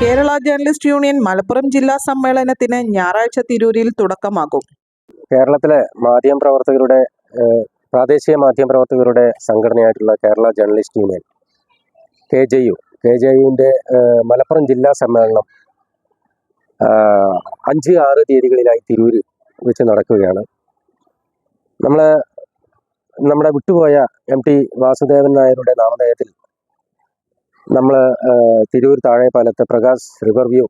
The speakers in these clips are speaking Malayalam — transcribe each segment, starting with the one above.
കേരള ജേർണലിസ്റ്റ് യൂണിയൻ മലപ്പുറം ജില്ലാ സമ്മേളനത്തിന് ഞായറാഴ്ച തിരൂരിൽ തുടക്കമാകും. കേരളത്തിലെ മാധ്യമ പ്രവർത്തകരുടെ പ്രാദേശിക മാധ്യമ പ്രവർത്തകരുടെ സംഘടനയായിട്ടുള്ള Kerala journalist union K J U K J യുവിന്റെ Malappuram ജില്ലാ സമ്മേളനം അഞ്ച് ആറ് തീയതികളിലായി തിരൂര് വെച്ച് നടക്കുകയാണ്. നമ്മൾ നമ്മുടെ വിട്ടുപോയ എം ടി വാസുദേവൻ നായരുടെ നാമധേയത്തിൽ നമ്മൾ തിരൂർ താഴെപ്പാലത്തെ പ്രകാശ് റിവർ വ്യൂ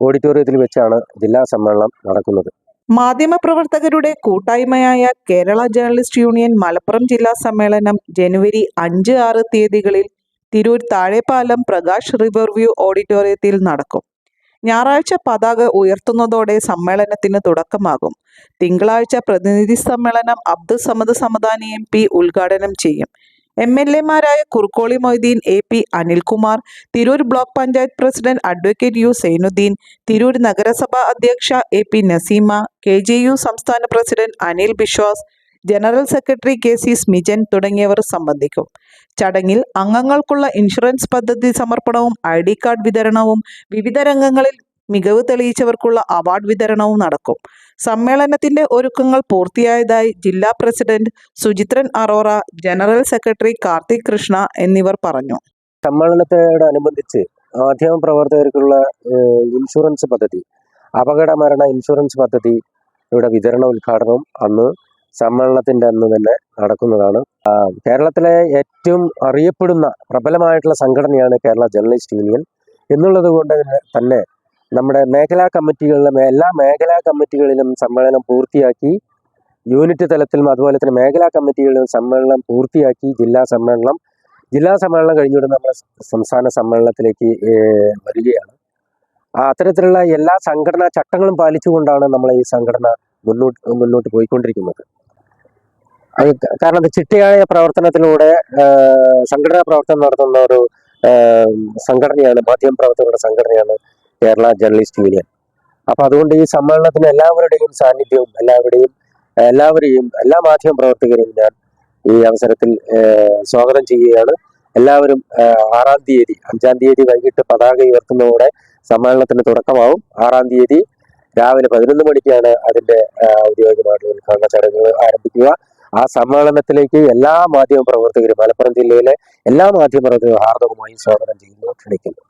ഓഡിറ്റോറിയത്തിൽ വെച്ചാണ് ജില്ലാ സമ്മേളനം നടക്കുന്നത്. മാധ്യമപ്രവർത്തകരുടെ കൂട്ടായ്മയായ കേരള ജേർണലിസ്റ്റ് യൂണിയൻ മലപ്പുറം ജില്ലാ സമ്മേളനം ജനുവരി അഞ്ച് ആറ് തീയതികളിൽ തിരൂർ താഴെപ്പാലം പ്രകാശ് റിവർ വ്യൂ ഓഡിറ്റോറിയത്തിൽ നടക്കും. ഞായറാഴ്ച പതാക ഉയർത്തുന്നതോടെ സമ്മേളനത്തിന് തുടക്കമാകും. തിങ്കളാഴ്ച പ്രതിനിധി സമ്മേളനം അബ്ദുൾ സമദ് സമദാനി എം പി ഉദ്ഘാടനം ചെയ്യും. M L എമാരായ Kurukkoli Moideen A P Anilkumar Tirur block panchayat president advocate U Zainuddin Tirur നഗരസഭാ അധ്യക്ഷ A P Naseema K J U സംസ്ഥാന president Anil Biswas general secretary K C Smijan തുടങ്ങിയവർ സംബന്ധിക്കും. ചടങ്ങിൽ അംഗങ്ങൾക്കുള്ള ഇൻഷുറൻസ് പദ്ധതി സമർപ്പണവും ഐ ഡി കാർഡ് വിതരണവും വിവിധ രംഗങ്ങളിൽ മികവ് തെളിയിച്ചവർക്കുള്ള അവാർഡ് വിതരണവും നടക്കും. സമ്മേളനത്തിന്റെ ഒരുക്കങ്ങൾ പൂർത്തിയായതായി ജില്ലാ president Suchithran Arora general secretary Karthik Krishna എന്നിവർ പറഞ്ഞു. സമ്മേളനത്തോടനുബന്ധിച്ച് മാധ്യമ പ്രവർത്തകർക്കുള്ള ഇൻഷുറൻസ് പദ്ധതി അപകട മരണ ഇൻഷുറൻസ് പദ്ധതി ഇവിടെ വിതരണ ഉദ്ഘാടനം അന്ന് സമ്മേളനത്തിന്റെ അന്ന് തന്നെ നടക്കുന്നതാണ്. കേരളത്തിലെ ഏറ്റവും അറിയപ്പെടുന്ന പ്രബലമായിട്ടുള്ള സംഘടനയാണ് കേരള ജേർണലിസ്റ്റ് യൂണിയൻ. എന്നുള്ളത് കൊണ്ട് തന്നെ- തന്നെ നമ്മുടെ മേഖലാ കമ്മിറ്റികളിലും എല്ലാ മേഖലാ കമ്മിറ്റികളിലും സമ്മേളനം പൂർത്തിയാക്കി യൂണിറ്റ് തലത്തിലും അതുപോലെ തന്നെ മേഖലാ കമ്മിറ്റികളിലും സമ്മേളനം പൂർത്തിയാക്കി ജില്ലാ സമ്മേളനം ജില്ലാ സമ്മേളനം കഴിഞ്ഞുകൊണ്ട് നമ്മൾ സംസ്ഥാന സമ്മേളനത്തിലേക്ക് വരികയാണ്. അത്തരത്തിലുള്ള എല്ലാ സംഘടനാ ചട്ടങ്ങളും പാലിച്ചുകൊണ്ടാണ് നമ്മൾ ഈ സംഘടന മുന്നോട്ട് മുന്നോട്ട് പോയിക്കൊണ്ടിരിക്കുന്നത്. അത് കാരണം ചിട്ടയായ പ്രവർത്തനത്തിലൂടെ സംഘടനാ പ്രവർത്തനം നടത്തുന്ന ഒരു സംഘടനയാണ് മാധ്യമ പ്രവർത്തകരുടെ സംഘടനയാണ് കേരള ജേർണലിസ്റ്റ് യൂണിയൻ. അപ്പൊ അതുകൊണ്ട് ഈ സമ്മേളനത്തിന് എല്ലാവരുടെയും സാന്നിധ്യവും എല്ലാവരുടെയും എല്ലാവരെയും എല്ലാ മാധ്യമ പ്രവർത്തകരെയും ഞാൻ ഈ അവസരത്തിൽ സ്വാഗതം ചെയ്യുകയാണ്. എല്ലാവരും ആറാം തീയതി അഞ്ചാം തീയതി വൈകിട്ട് പതാക ഉയർത്തുന്നതോടെ സമ്മേളനത്തിന് തുടക്കമാവും. ആറാം തീയതി രാവിലെ പതിനൊന്ന് മണിക്കാണ് അതിന്റെ ഔദ്യോഗികമായിട്ടുള്ള ഉദ്ഘാടന ചടങ്ങുകൾ ആരംഭിക്കുക. ആ സമ്മേളനത്തിലേക്ക് എല്ലാ മാധ്യമ പ്രവർത്തകരും മലപ്പുറം ജില്ലയിലെ എല്ലാ മാധ്യമ പ്രവർത്തകരും ഹാർദവമായി സ്വാഗതം ചെയ്യുന്നു. ക്ഷണിക്കുന്നു.